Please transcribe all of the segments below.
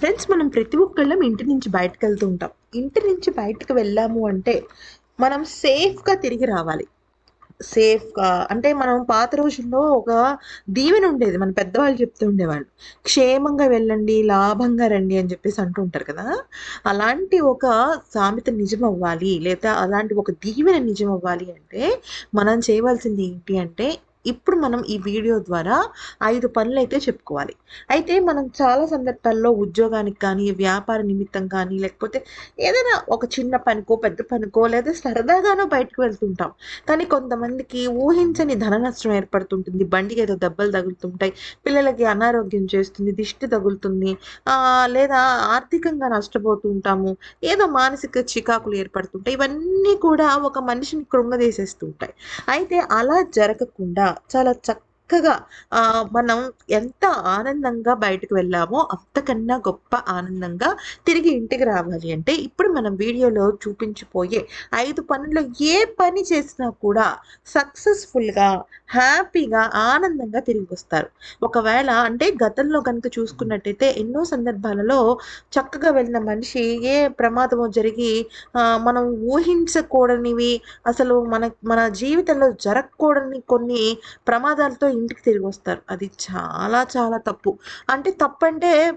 Friends మనం ప్రతి ఒక్కళ్ళం ఇంటి నుంచి బయటకు వెళ్తూ ఉంటాం. ఇంటి నుంచి బయటకు వెళ్ళాము అంటే మనం సేఫ్గా తిరిగి రావాలి. సేఫ్గా అంటే మనం పాత రోజుల్లో ఒక దీవెన ఉండేది. మన పెద్దవాళ్ళు చెప్తూ ఉండేవాళ్ళు. క్షేమంగా వెళ్ళండి లాభంగా రండి అని చెప్పేసి అంటూ ఉంటారు కదా. అలాంటి ఒక సామెత నిజం అవ్వాలి లేదా అలాంటి ఒక దీవెన నిజం అవ్వాలి అంటే మనం చేయవలసింది ఏంటి అంటే ఇప్పుడు మనం ఈ వీడియో ద్వారా ఐదు పనులు అయితే చెప్పుకోవాలి. అయితే మనం చాలా సందర్భాల్లో ఉద్యోగానికి కానీ వ్యాపార నిమిత్తం కానీ లేకపోతే ఏదైనా ఒక చిన్న పనికో పెద్ద పనికో లేదా సరదాగానో బయటకు వెళ్తుంటాం. కానీ కొంతమందికి ఊహించని ధన నష్టం ఏర్పడుతుంటుంది. బండికి ఏదో దెబ్బలు తగులుతుంటాయి. పిల్లలకి అనారోగ్యం చేస్తుంది. దిష్టి తగులుతుంది. లేదా ఆర్థికంగా నష్టపోతుంటాము ఏదో మానసిక చికాకులు ఏర్పడుతుంటాయి. ఇవన్నీ కూడా ఒక మనిషిని కృంగదీసేస్తుంటాయి అయితే అలా జరగకుండా చాలా చక్కగా ఆ, మనం ఎంత ఆనందంగా బయటకు వెళ్ళామో అంతకన్నా గొప్ప ఆనందంగా తిరిగి ఇంటికి రావాలి అంటే ఇప్పుడు మనం వీడియోలో చూపించిపోయే ఐదు పనుల్లో ఏ పని చేసినా కూడా సక్సెస్ఫుల్గా హ్యాపీగా ఆనందంగా తిరిగి వస్తారు. ఒకవేళ అంటే గతంలో కనుక చూసుకున్నట్టయితే ఎన్నో సందర్భాలలో చక్కగా వెళ్ళిన మనిషి ఏ ప్రమాదమో జరిగి మనం ఊహించకూడనివి అసలు మన మన జీవితంలో జరగకూడని కొన్ని ప్రమాదాలతో ఇంటికి తిరిగి వస్తారు. అది చాలా చాలా తప్పు. అంటే తప్పు అంటే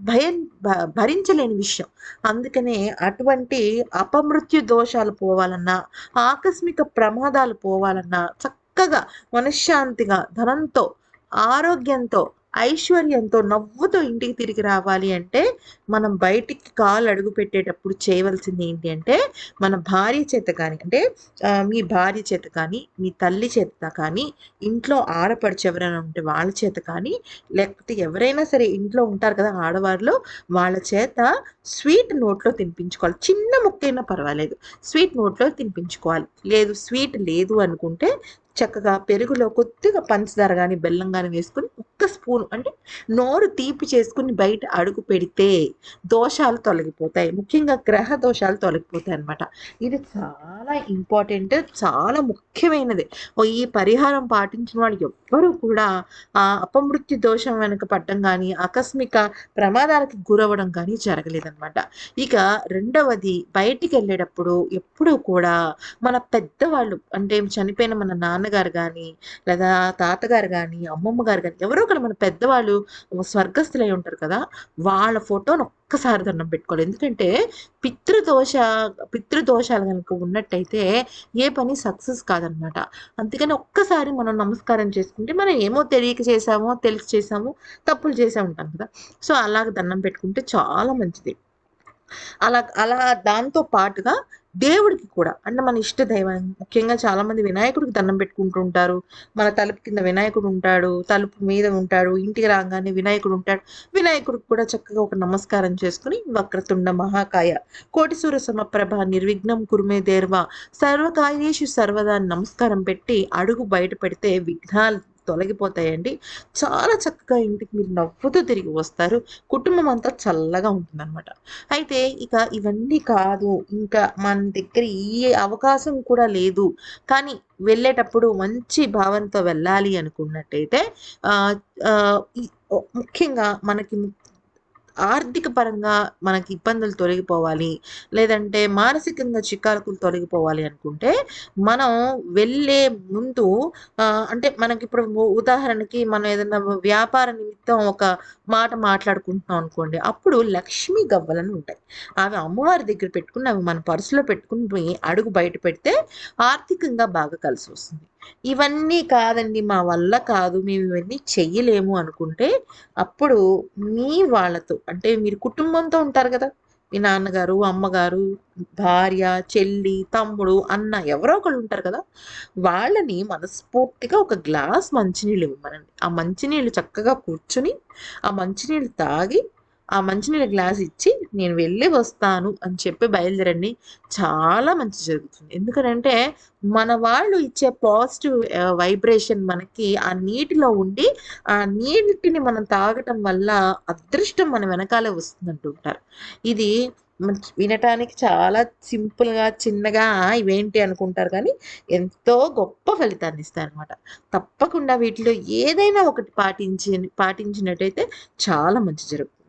భయం భ- భరించలేని విషయం. అందుకనే అటువంటి అపమృత్యు దోషాలు పోవాలన్నా ఆకస్మిక ప్రమాదాలు పోవాలన్నా చక్కగా మనశ్శాంతిగా ధనంతో ఆరోగ్యంతో ఐశ్వర్యంతో నవ్వుతో ఇంటికి తిరిగి రావాలి అంటే మనం బయటికి కాలు అడుగు పెట్టేటప్పుడు చేయవలసింది ఏంటి అంటే మన భార్య చేత కానీ అంటే మీ భార్య చేత కానీ మీ తల్లి చేత కానీ ఇంట్లో ఆడపడిచి ఎవరైనా ఉంటే వాళ్ళ చేత కానీ లేకపోతే ఎవరైనా సరే ఇంట్లో ఉంటారు కదా ఆడవారిలో వాళ్ళ చేత స్వీట్ నోట్లో తినిపించుకోవాలి. చిన్న ముక్కైనా పర్వాలేదు. స్వీట్ నోట్లో తినిపించుకోవాలి. లేదు స్వీట్ లేదు అనుకుంటే చక్కగా పెరుగులో కొద్దిగా పంచదార కానీ బెల్లం కానీ వేసుకుని ఒక్క స్పూన్ అంటే నోరు తీపి చేసుకుని బయట అడుగు పెడితే దోషాలు తొలగిపోతాయి. ముఖ్యంగా గ్రహ దోషాలు తొలగిపోతాయి అన్నమాట. ఇది చాలా ఇంపార్టెంట్ చాలా ముఖ్యమైనది. ఈ పరిహారం పాటించిన వాళ్ళు ఎవ్వరూ కూడా ఆ అపమృత్యు దోషం వెనక పడడం కానీ ఆకస్మిక ప్రమాదాలకు గురవ్వడం కానీ జరగలేదన్నమాట. ఇక రెండవది బయటికి వెళ్ళేటప్పుడు ఎప్పుడూ కూడా మన పెద్దవాళ్ళు అంటే చనిపోయిన మన నాన్నగారు కానీ లేదా తాతగారు కానీ అమ్మమ్మ గారు కానీ ఎవరో అక్కడ మన పెద్దవాళ్ళు స్వర్గస్థులై ఉంటారు కదా వాళ్ళ ఫోటోను ఒక్కసారి దండం పెట్టుకోవాలి. ఎందుకంటే పితృదోష పితృదోషాలు కనుక ఉన్నట్టయితే ఏ పని సక్సెస్ కాదనమాట అందుకని ఒక్కసారి మనం నమస్కారం చేసుకుంటే మనం ఏమో తెలియక చేసామో తెలిసి చేసామో తప్పులు చేసే ఉంటాం కదా. సో అలాగ దండం పెట్టుకుంటే చాలా మంచిది. అలా అలా దాంతో పాటుగా దేవుడికి కూడా అంటే మన ఇష్ట దైవాన్ని ముఖ్యంగా చాలా మంది వినాయకుడికి దండం పెట్టుకుంటూ ఉంటారు మన తలుపు కింద వినాయకుడు ఉంటాడు తలుపు మీద ఉంటాడు ఇంటికి రాగానే వినాయకుడు ఉంటాడు. వినాయకుడికి కూడా చక్కగా ఒక నమస్కారం చేసుకుని వక్రతుండ మహాకాయ కోటిసూర సమప్రభ నిర్విఘ్నం కురుమే దేర్వ సర్వకాయేషు సర్వదా నమస్కారం పెట్టి అడుగు బయట పెడితే విఘ్నాలు తొలగిపోతాయండి. చాలా చక్కగా ఇంటికి మీరు నవ్వుతూ తిరిగి వస్తారు. కుటుంబం అంతా చల్లగా ఉంటుందన్నమాట. అయితే ఇక ఇవన్నీ కాదు. ఇంకా మన దగ్గర ఏ అవకాశం కూడా లేదు. కానీ వెళ్ళేటప్పుడు మంచి భావంతో వెళ్ళాలి అనుకున్నట్టయితే ముఖ్యంగా మనకి ఆర్థిక పరంగా మనకి ఇబ్బందులు తొలగిపోవాలి. లేదంటే మానసికంగా చికాకులు తొలగిపోవాలి అనుకుంటే మనం వెళ్ళే ముందు అంటే మనకి ఇప్పుడు ఉదాహరణకి మనం ఏదైనా వ్యాపార నిమిత్తం ఒక మాట మాట్లాడుకుంటున్నాం అనుకోండి అప్పుడు లక్ష్మీ గవ్వలను ఉంటాయి. అవి అమ్మవారి దగ్గర పెట్టుకుని అవి మన పర్సులో పెట్టుకుని అడుగు బయట పెడితే ఆర్థికంగా బాగా కలిసి వస్తుంది. ఇవన్నీ కాదండి మా వల్ల కాదు మేము ఇవన్నీ చెయ్యలేము అనుకుంటే అప్పుడు మీ వాళ్ళతో అంటే మీరు కుటుంబంతో ఉంటారు కదా మీ నాన్నగారు అమ్మగారు భార్య చెల్లి తమ్ముడు అన్న ఎవరో ఒకళ్ళు ఉంటారు కదా వాళ్ళని మనస్ఫూర్తిగా ఒక గ్లాస్ మంచినీళ్ళు ఇవ్వమనండి. ఆ మంచినీళ్ళు చక్కగా కూర్చుని ఆ మంచినీళ్ళు తాగి ఆ మంచినీళ్ళ గ్లాస్ ఇచ్చి నేను వెళ్ళి వస్తాను అని చెప్పి బయలుదేరండి. చాలా మంచి జరుగుతుంది. ఎందుకంటే మన వాళ్ళు ఇచ్చే పాజిటివ్ వైబ్రేషన్ మనకి ఆ నీటిలో ఉండి ఆ నీటిని మనం తాగటం వల్ల అదృష్టం మన వెనకాలే వస్తుంది అంటుంటారు ఇది వినటానికి చాలా సింపుల్గా చిన్నగా ఇవేంటి అనుకుంటారు కానీ ఎంతో గొప్ప ఫలితాన్ని ఇస్తాయి అనమాట తప్పకుండా వీటిలో ఏదైనా ఒకటి పాటించి పాటించినట్టయితే చాలా మంచి జరుగుతుంది